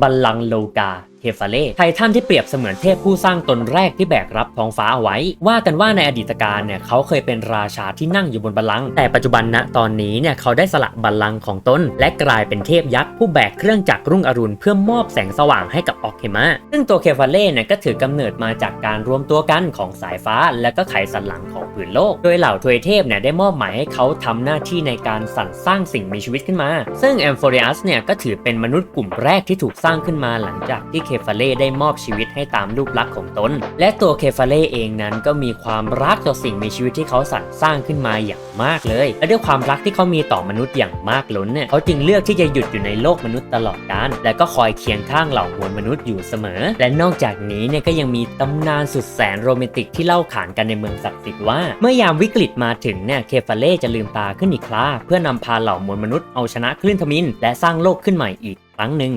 บัลลังก์โลกา เฮฟาเล่ไททันที่เปรียบเสมือนเทพผู้สร้างตนแรกที่แบกรับท้องฟ้าเอาไว้ ว่ากันว่าในอดีตการเนี่ยเขาเคยเป็นราชาที่นั่งอยู่บนบัลลังก์แต่ปัจจุบันณตอนนี้เนี่ยเขาได้สละบัลลังก์ของตนและกลายเป็นเทพยักษ์ผู้แบกเครื่องจักรรุ่งอรุณเพื่อมอบแสงสว่างให้กับออกเคมาซึ่งตัวเคฟาเล่เนี่ยก็ถือกำเนิดมาจากการรวมตัวกันของสายฟ้า และก็ไขสันหลังของผืนโลก โดยเหล่าทวยเทพเนี่ยได้มอบหมายให้เขาทำหน้าที่ในการสรรสร้างสิ่งมีชีวิตขึ้นมา ซึ่งแอมโฟเรียสเนี่ยก็ถือเป็นมนุษย์กลุ่มแรกที่ถูกสร้างขึ้นมาหลังจากที่เคฟาเล่ได้มอบชีวิตให้ตามรูปลักษณ์ของตน และตัวเคฟาเล่เองนั้นก็มีความรักต่อสิ่งมีชีวิตที่เขาสรรสร้างขึ้นมาอย่างมากเลย และด้วยความรักที่เขามีต่อมนุษย์อย่างมากล้นเนี่ยเขาจึงเลือกที่จะหยุดอยู่ในโลกมนุษย์ตลอดกาลและก็คอยเคียงข้างเหล่ามวลมนุษย์อยู่เสมอ และนอกจากนี้เนี่ยก็ยังมีตำนานสุดแสนโรแมนติกที่เล่าขานกันในเมืองศักดิ์สิทธิ์ว่า เมื่อยามวิกฤตมาถึงเนี่ยเคฟาเล่จะลืมตาขึ้นอีกคราเพื่อนำพาเหล่ามวลมนุษย์เอาชนะคลื่นทมินและสร้างโลกขึ้นใหม่อีกครั้งหนึ่ง